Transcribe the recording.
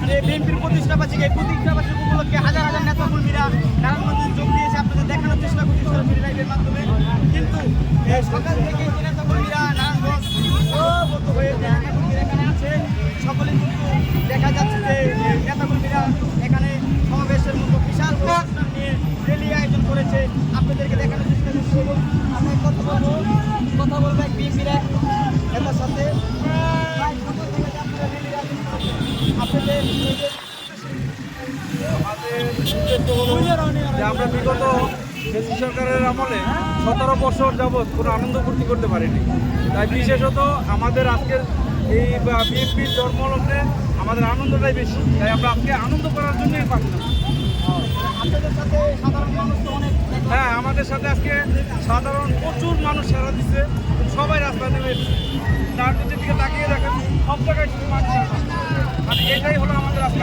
মানে বিএনপির প্রতিষ্ঠা বার্ষিকী এই প্রতিষ্ঠা বার্ষিকী উপলক্ষে হাজার হাজার নেতা কর্মীরা নারায়ণগঞ্জে যোগ দিয়েছে। আপনাদের দেখানোর চেষ্টা করছি সরাসরি লাইভের মাধ্যমে। কিন্তু সকাল থেকে যে নেতা কর্মীরা নারায়ণগঞ্জ ঐক্যবদ্ধ হয়ে যে এখানে আছে, সকলে কিন্তু দেখা যাচ্ছে যে নেতা এখানে সমাবেশের মতো বিশাল অনুষ্ঠান নিয়ে র্যালি আয়োজন করেছে। আপনাদেরকে দেখানোর চেষ্টা করছি। আমরা কথা বলব কথা বলব এক বিএনপির এক নেতার সাথে। যে আমরা বিগত কেসি সরকারের আমলে সতেরো বছর যাবৎ কোনো আনন্দ ফুর্তি করতে পারিনি। তাই বিশেষত আমাদের আজকের এই বিএনপির জন্মলগ্নে আমাদের আনন্দটাই বেশি। তাই আমরা আজকে আনন্দ করার জন্যই পারলাম হ্যাঁ আমাদের সাথে আজকে সাধারণ প্রচুর মানুষ সারা দিচ্ছে। সবাই রাস্তায় নেমে নিচের দিকে তাকিয়ে দেখেন, সব জায়গায় শুধু মানুষ। মানে এটাই হলো আমাদের আজকে